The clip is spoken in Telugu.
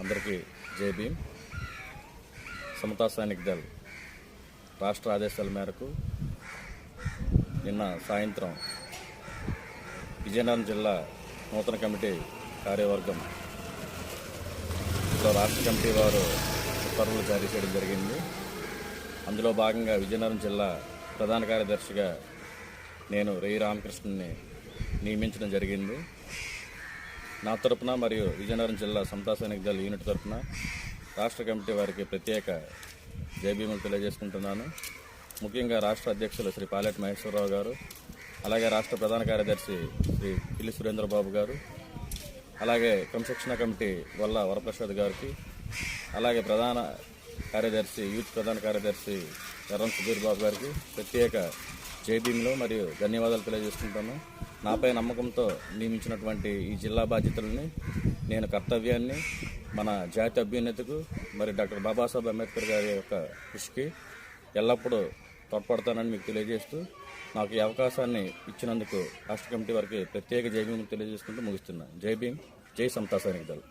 అందరికీ జై భీమ్. సమతా సైనిక్ దళ్ రాష్ట్ర ఆదేశాల మేరకు నిన్న సాయంత్రం విజయనగరం జిల్లా నూతన కమిటీ కార్యవర్గం లో రాష్ట్ర కమిటీ వారు ఉత్తర్వులు జారీ చేయడం జరిగింది. అందులో భాగంగా విజయనగరం జిల్లా ప్రధాన కార్యదర్శిగా నేను రేయి రామకృష్ణని నియమించడం జరిగింది. నా తరపున మరియు విజయనగరం జిల్లా సమతా సైనిక దళ యూనిట్ తరపున రాష్ట్ర కమిటీ వారికి ప్రత్యేక జైభీములు తెలియజేసుకుంటున్నాను. ముఖ్యంగా రాష్ట్ర అధ్యక్షులు శ్రీ పాలెట్ మహేశ్వరరావు గారు అలాగే రాష్ట్ర ప్రధాన కార్యదర్శి శ్రీ పిల్లి సురేంద్రబాబు గారు అలాగే క్రమశిక్షణ కమిటీ వల్ల వరప్రసాద్ గారికి అలాగే ప్రధాన కార్యదర్శి యూత్ ప్రధాన కార్యదర్శి ఎర్రం సుధీర్ బాబు గారికి ప్రత్యేక జైభీములు మరియు ధన్యవాదాలు తెలియజేసుకుంటాను. నాపై నమ్మకంతో నియమించినటువంటి ఈ జిల్లా బాధ్యతలని నేను కర్తవ్యాన్ని మన జాతి అభ్యున్నతికు మరి డాక్టర్ బాబాసాహెబ్ అంబేద్కర్ గారి యొక్క కృషికి ఎల్లప్పుడూ తోడ్పడతానని మీకు తెలియజేస్తూ నాకు ఈ అవకాశాన్ని ఇచ్చినందుకు రాష్ట్ర కమిటీ వారికి ప్రత్యేక జై భీమ్ తెలియజేసుకుంటూ ముగిస్తున్నాను జై భీమ్ జై సమతా సైనిక దళం.